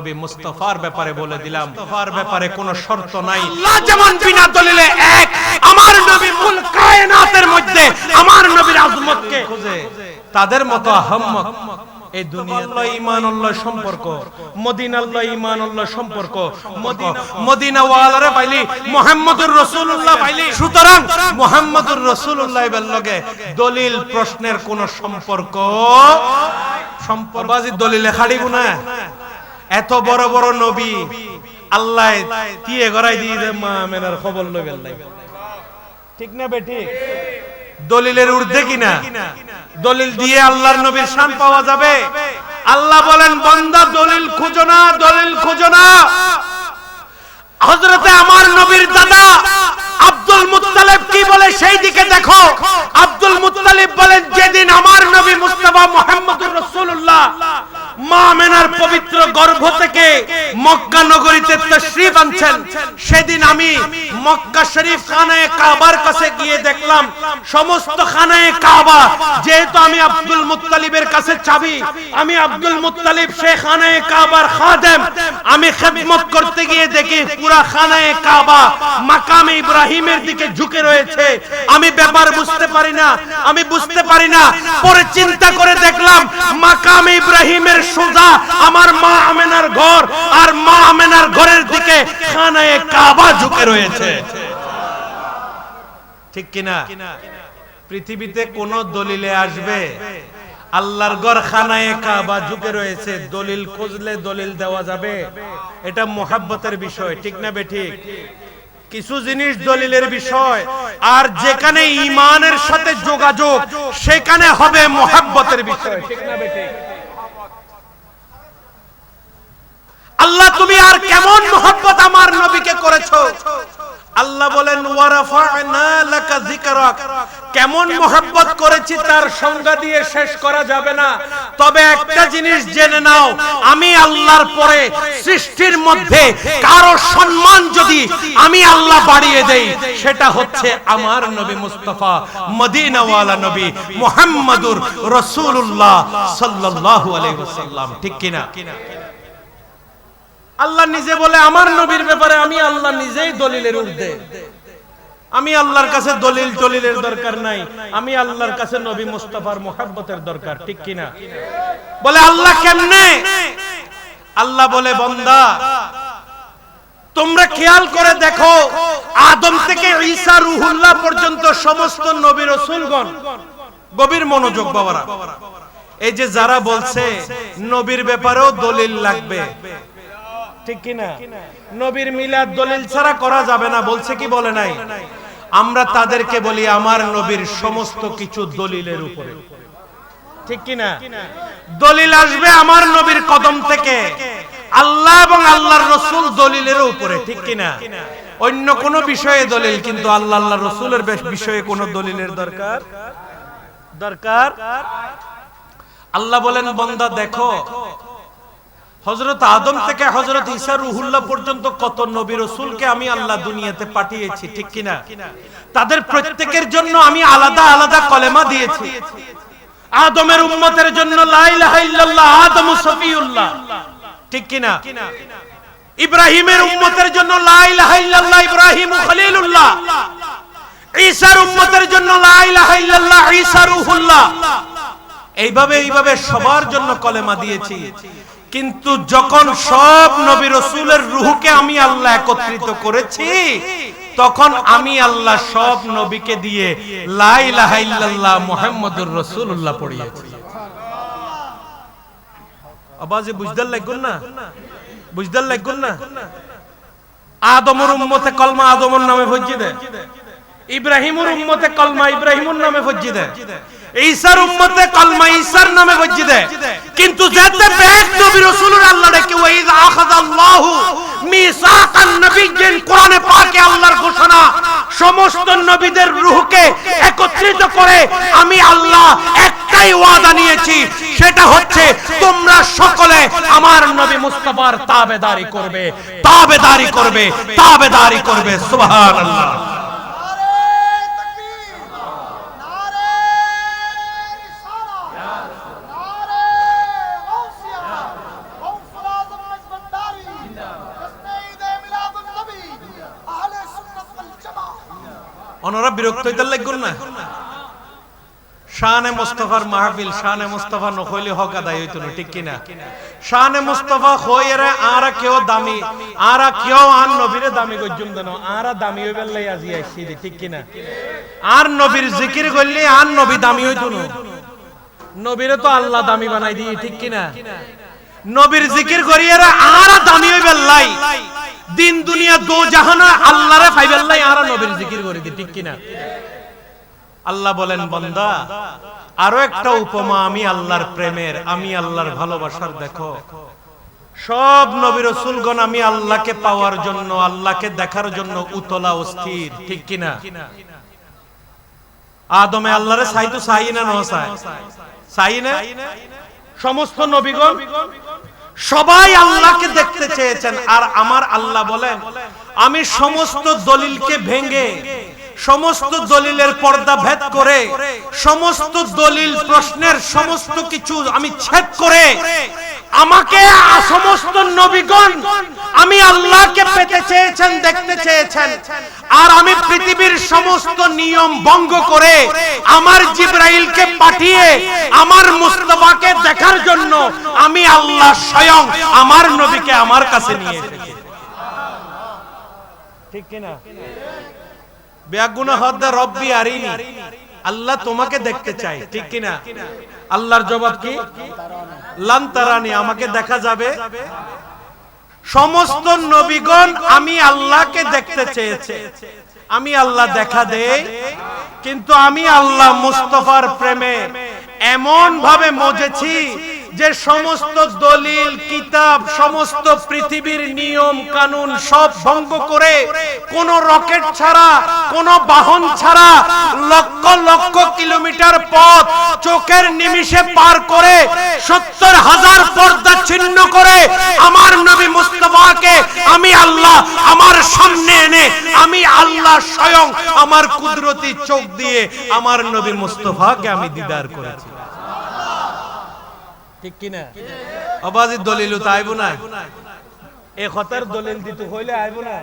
নবী মুস্তাফার ব্যাপারে বলে দিলাম। মুস্তাফার ব্যাপারে কোনো শর্ত নাই। আল্লাহ যেমন বিনা দলিলে এক আমার নবী মূল কায়নাতের মধ্যে আমার নবীর আজমতকে খোঁজে। তাদের মতো আহম্মক এই দুনিয়া আল্লাহ আল্লাহ সম্পর্ক মদিনা আল্লাহ ঈমান আল্লাহ সম্পর্ক মদিনা মদিনা ওয়ালারে পাইলি মুহাম্মদুর রাসূলুল্লাহ পাইলি। সুতরাং মুহাম্মদুর রাসূলুল্লাহ এর লগে দলিল প্রশ্নের কোনো সম্পর্ক সম্পর্ক দলিলে খাড়িব না। এত বড় বড় নবী আল্লাহ তিয়ে গড়াই দিয়ে দে মা মেনার খবর লইবেন নাই ঠিক না বে ঠিক? দলিলের ঊর্ধ্বে কিনা? দলিল দিয়ে আল্লাহর নবীর শান পাওয়া যাবে? আল্লাহ বলেন, বান্দা, দলিল খুঁজো না, দলিল খুঁজো না। হযরতে আমার নবীর দাদা আব্দুল মুত্তালিব কি বলে সেই দিকে দেখো। আব্দুল মুত্তালিব বলেন, যেদিন আমার নবী মুস্তাফা মুহাম্মদুর রাসূলুল্লাহ মা মেনার পবিত্র গর্ভ থেকে মক্কা নগরীতে তশরিফ আনছেন। সেদিন আমি মক্কা শরীফ খানায়ে কাবার কাছে গিয়ে দেখলাম, সমস্ত খানায়ে কাবা। যেহেতু আমি আব্দুল মুত্তালিবের কাছে চাবি, আমি আব্দুল মুত্তালিব সে খানায়ে কাবার খাদেম। আমি খেদমত করতে গিয়ে দেখি পুরা খানায়ে কাবা, মাকামে ইব্রাহিমের দিকে ঝুঁকে রয়েছে। আমি ব্যাপার বুঝতে পারি না, আমি বুঝতে পারি না। পরে চিন্তা করে দেখলাম, মাকাম ইব্রাহিমের সোজা আমার মা আমেনার ঘর, আর মা আমেনার ঘরের দিকে খানায়ে কাবা ঝুঁকে রয়েছে। ঠিক কিনা? পৃথিবীতে কোন দলিলে আসবে? আল্লাহর ঘর খানায়ে কাবা ঝুঁকে রয়েছে, দলিল খুঁজলে দলিল দেওয়া যাবে। এটা মোহাব্বতের বিষয়, ঠিক না বেঠিক? কিছু জিনিস দলিলের বিষয়, আর যেখানে ইমানের সাথে যোগাযোগ, সেখানে হবে মোহাব্বতের বিষয়, ঠিক না বেঠিক? আল্লাহ তুমি আর কেমন মোহাব্বত আমার নবীকে করেছ? আল্লাহ বলেন কেমন মোহাব্বত করেছি তার সংজ্ঞা দিয়ে শেষ করা যাবে না। তবে একটা জিনিস জেনে নাও, আমি আল্লাহর পরে সৃষ্টির মধ্যে কারও সম্মান যদি আমি আল্লাহ বাড়িয়ে দেই, সেটা হচ্ছে আমার নবী মুস্তাফা, মদিনাওয়ালা নবী মুহাম্মাদুর রাসূলুল্লাহ সাল্লাল্লাহু আলাইহি ওয়াসাল্লাম। ঠিক কিনা? আল্লাহ নিজে বলে, আমার নবীর ব্যাপারে আমি আল্লাহ নিজেই দলিলের ঊর্ধ্বে। আমি আল্লাহর কাছে দলিল দলিলের দরকার নাই। আমি আল্লাহর কাছে নবী মুস্তাফার মোহাব্বতের দরকার, ঠিক কিনা? বলে, আল্লাহ কেমনে? আল্লাহ বলে, বন্দা, তোমরা খেয়াল করে দেখো, আদম থেকে ঈসা রুহুল্লাহ পর্যন্ত সমস্ত নবী রাসূলগণ গভীর মনোযোগ বাবারা। এই যে যারা বলছে, নবীর ব্যাপারেও দলিল লাগবে। ঠিক কিনা? নবীর মিলাদ দলিল ছাড়া করা যাবে না, বলছে কি বলে নাই? আমরা তাদেরকে বলি আমার নবীর সমস্ত কিছু দলিলের উপরে। ঠিক কিনা? দলিল আসবে আমার নবীর কদম থেকে। আল্লাহ এবং আল্লাহর রসুল দলিলের উপরে, ঠিক কিনা? অন্য কোন বিষয়ে দলিল, কিন্তু আল্লাহ আল্লাহ রসুলের বিষয়ে কোন দলিলের দরকার? দরকার? আল্লাহ বলেন, বন্দা, দেখো হজরত আদম থেকে হজরত রুহুল্লাহ পর্যন্ত কত নবী রসুলকে আমি আল্লাহ দুনিয়াতে পাঠিয়েছি, ঠিক কিনা? তাদের প্রত্যেকের জন্য আমি আলাদা আলাদা কলেমা দিয়েছি। আদমের উম্মতের জন্য ঠিক কিনা? ইব্রাহিমের উম্মতের জন্য ইব্রাহিম খলিলুল্লাহ। ঈসার উম্মতের জন্য লা ইলাহা ইল্লাল্লাহ, ঈসা রুহুল্লাহ। এইভাবে এইভাবে সবার জন্য কলেমা দিয়েছি। কিন্তু যখন সব নবী রসুলের রুহকে আমি আল্লাহ একত্রিত করেছি, তখন আমি আল্লাহ সব নবীকে দিয়ে লাইলাহাইল্লাহ মোহাম্মদুর রসুল্লাহ পড়িয়েছি। আবাজে বুঝদার লাগুন না? না? উম্মতে কলমা আদমর নামে ভজ্জি দেয় ইব্রাহিমুর উম্মতে কলমা ইব্রাহিমুর নামে ভজ্জি দেয় ঈসার উম্মতে কলমা ঈসার নামে বজ্জি দেয় কিন্তু যাতে বেদ নবী রাসূলুর আল্লাহ ডেকে ওয়াইজ আখাযাল্লাহু মিসাকান নবিয়্যিন, কোরআনে পাকে আল্লাহর ঘোষণা, সমস্ত নবীদের রূহকে একত্রিত করে আমি আল্লাহ একটাই ওয়াদা নিয়েছি, সেটা হচ্ছে তোমরা সকলে আমার নবী মুস্তাফার তাবেদারি করবে তাবেদারি করবে তাবেদারি করবে, সুবহানাল্লাহ। হইতে লাগবে না। শানে মুস্তফার মাহফিল, শানে মুস্তফা নখইলে হক আদায় হইতো না, ঠিক ঠিক কিনা? নবীর না। নবীরে তো আল্লাহ দামি বানাই দিয়ে ঠিক কিনা? নবীর জিকির করিয়ে আর দামি হইবেন লাই। দিন, দুনিয়া, দো জাহানা, আল্লাহরে ফাইবেন লাই আর নবীর জিকির করি দি ঠিক কিনা? আল্লাহ বলেন, বন্দা, আরও একটা উপমা আমি আল্লাহর প্রেমের, আমি আল্লাহর ভালোবাসার দেখো। সব নবী রসুলগণ আমি আল্লাহকে পাওয়ার জন্য, আল্লাহকে দেখার জন্য উতলা অস্থির, ঠিক কিনা? আদমে আল্লাহরে চাই তো চাই না, ন চাই চাই না? সমস্ত নবীগণ সবাই আল্লাহকে দেখতে চেয়েছেন, আর আমার আল্লাহ বলেন, আমি সমস্ত দলিলকে ভেঙে, সমস্ত দলিলের পর্দা ভেদ করে, সমস্ত দলিল প্রশ্নের সমস্ত কিছু আমি ছেদ করে, আমাকে সমস্ত নবীগণ আমি আল্লাহকে পেতে চেয়েছেন, দেখতে চেয়েছেন, আর আমি পৃথিবীর সমস্ত নিয়ম ভঙ্গ করে আমার জিব্রাইলকে পাঠিয়ে আমার মুস্তফাকে দেখার জন্য আমি আল্লাহ স্বয়ং আমার নবীকে আমার কাছে নিয়ে এসেছি। ঠিক কিনা? বেগুনা হদ্দা রব্বি আরিনি। আল্লাহ তোমাকে দেখতে চাই ঠিক কিনা? আল্লাহর জবাব কি? লান্তারানি আমাকে দেখা যাবে। সমস্ত নবীগণ আমি আল্লাহকে দেখতে চেয়েছে। আমি আল্লাহ দেখা দেই, কিন্তু আমি আল্লাহ মুস্তফার প্রেমে এমন ভাবে মজেছি যে সমস্ত দলিল, কিতাব, সমস্ত পৃথিবীর নিয়ম, কানুন সব ভঙ্গ করে কোন রকেট ছাড়া, কোন বাহন ছাড়া লক্ষ লক্ষ কিলোমিটার পথ চোখের নিমিষে পার করে সত্তর হাজার পর্দা ছিন্ন করে আমার নবী মুস্তফাকে আমি আল্লাহ আমার সামনে এনে, আমি আল্লাহ স্বয়ং আমার কুদরতি চোখ দিয়ে আমার নবী মুস্তফাকে আমি দিদার করেছি। ঠিক কিনা? অবাজির দলিল তো আইব না এ কথার দলিল দিতে হইলে আইব না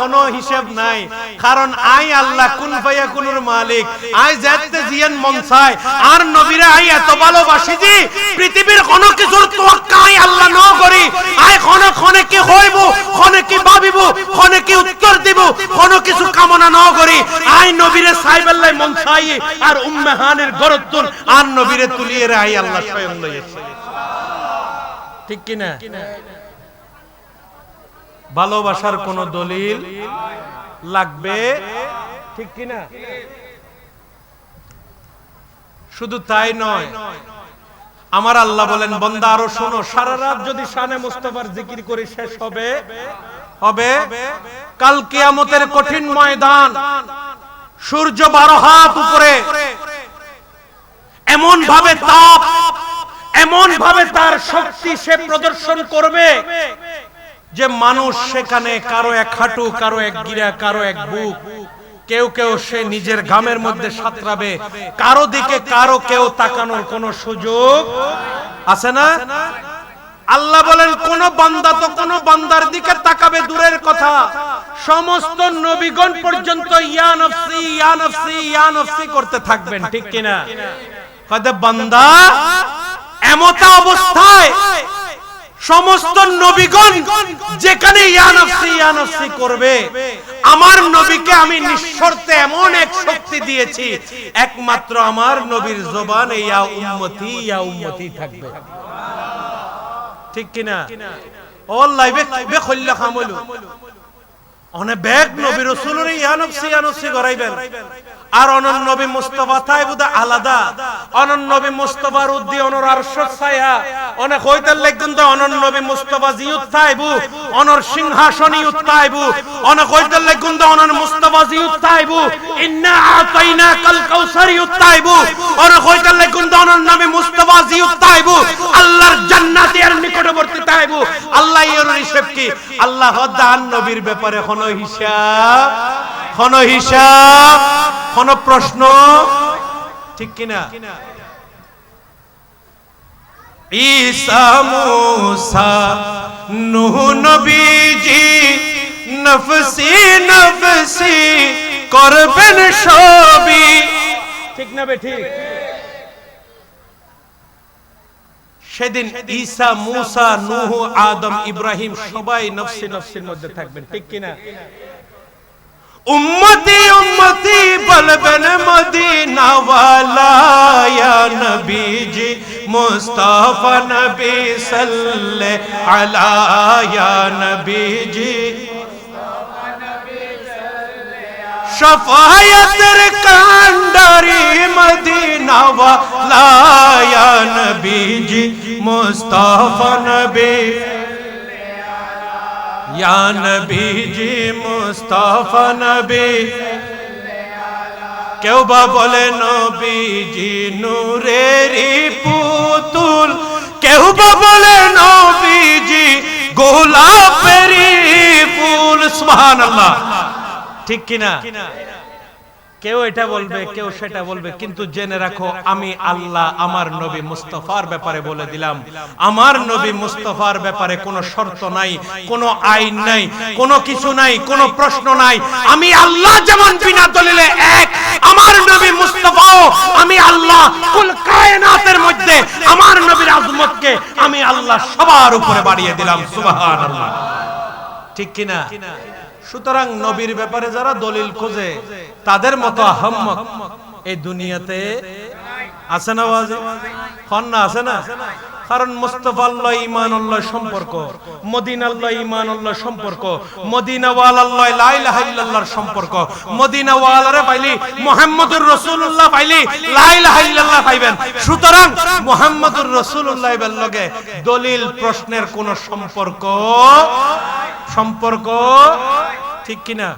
কোনো নাই। আই মালিক। আই মন আই আই কি কি ভাবিব উত্তর দিব, কোন কিছু কামনা ন করি। আই নবীরে সাইবাল্লাই মন চাই আর উম্মাহানের গরতুন আর নবীরে তুলিয়ে আই আল্লাহ স্বয়ং ঠিক কিনা? ভালোবাসার কোন দলিল লাগবে? ঠিক কিনা? শুধু তাই নয়, আমার আল্লাহ বলেন, বন্দা, আরও শোনো, সারা রাত যদি শানে মুস্তফার জিকির করে শেষ হবে। হবে? কাল কিয়ামতের কঠিন ময়দান, সূর্য বারো হাত উপরে, এমন ভাবে তাপ, এমন ভাবে তার শক্তি সে প্রদর্শন করবে যে মানুষ সেখানে কারও এক হাঁটু, কারও এক গিরা, কারও এক বুক, কেউ কেউ সে নিজের ঘামের মধ্যে সাঁতরাবে। কারও দিকে কারও কেউ তাকানোর কোনো সুযোগ আছে না? আল্লাহ বলেন, কোন বান্দা তো কোন বান্দার দিকে তাকাবে, দূরের কথা। সমস্ত নবীগণ পর্যন্ত ইয়া নফসি ইয়া নফসি ইয়া নফসি করতে থাকবেন, ঠিক কিনা? বান্দা, এমতা অবস্থায় সমস্ত নবীগণ যেখানে করবে, আমার নবীকে আমি নিঃশর্তে এমন এক শক্তি দিয়েছি, একমাত্র আমার নবীর জবান ইয়া ইয়া থাকবে। ঠিক কিনা? খামলু। আর মুস্তাফা তাই আলাদা। অনন নবী মুস্তাফার উদ্দি অনর অনেক হইতার লাগদন তো অনন নবী মুস্তাফা জিউত তাইবু অনর সিংহাসনী উত্তাইবু অনেক হইতার লাগদন তো অনন মুস্তাফা জিউত তাইবু ইন্না আতাইনা কাল কাউসারি উত্তাইবু অনেক হইতার লাগদন তো অনন নবী মুস্তাফা জিউত তাইবু আল্লাহর জান্নাতে এর নিকটবর্তী তাইবু আল্লাহ এর হিসাব কি? আল্লাহ দান নবীর ব্যাপারে কোনো হিসাব কোন হিসাব কোন প্রশ্ন, ঠিক কিনা? ঈসা মুসা নূহ নবীজি নফসি নফসি করবেন সবই। ঠিক না বে ঠিক? সেদিন ঈসা মুসা নূহ আদম ইব্রাহিম সবাই নফসি নফসির মধ্যে থাকবেন ঠিক কিনা? উম্মতি উম্মতি বলবেন মদিনা ওয়ালা ইয়া নবীজি মুস্তাফা নবী সাল্লে আলা ইয়া নবীজি শফায়াতের কান্ডারি মদিনা ওয়ালা ইয়া নবীজি মুস্তাফা নবী ইয়া নবীজি মুস্তাফা নবী কেউ বা বলে নবীজি নূরেরই পুতুল কেউ বা বলে নবীজি গোলাপেরই ফুল সুবহানাল্লাহ ঠিক কিনা কেউ এটা বলবে, কেউ সেটা বলবে, কিন্তু জেনে রাখো, আমি আল্লাহ আমার নবী মুস্তফার ব্যাপারে বলে দিলাম। আমার নবী মুস্তফার ব্যাপারে কোনো শর্ত নাই, কোনো আইন নাই, কোনো কিছু নাই, কোনো প্রশ্ন নাই। আমি আল্লাহ যেমন বিনা দলিলে এক, আমার নবী মুস্তফাও আমি আল্লাহ কুল কায়নাতের মধ্যে আমার নবীর আজমতকে আমি আল্লাহ সবার উপরে বাড়িয়ে দিলাম, সুবহানাল্লাহ। ঠিক কিনা? সুতরাং নবীর ব্যাপারে যারা দলিল খোঁজে, তাদের মতো আহম্মক এই দুনিয়াতে আছে না না আছে না? কারণ মুস্তফা আল্লাহ ইমান আল্লাহ সম্পর্ক, মদিনা আল্লাহ ইমান আল্লাহ সম্পর্ক মদিনা ওয়াল আল্লাহ লা ইলাহা সম্পর্ক মদিনা ওয়ালারে পাইলি মুহাম্মদুর রাসূলুল্লাহ পাইলি লা ইলাহা ইল্লাল্লাহ পাইবেন। সুতরাং মুহাম্মদুর রাসূলুল্লাহ এর লগে দলিল প্রশ্নের কোনো সম্পর্ক সম্পর্ক ঠিক কিনা?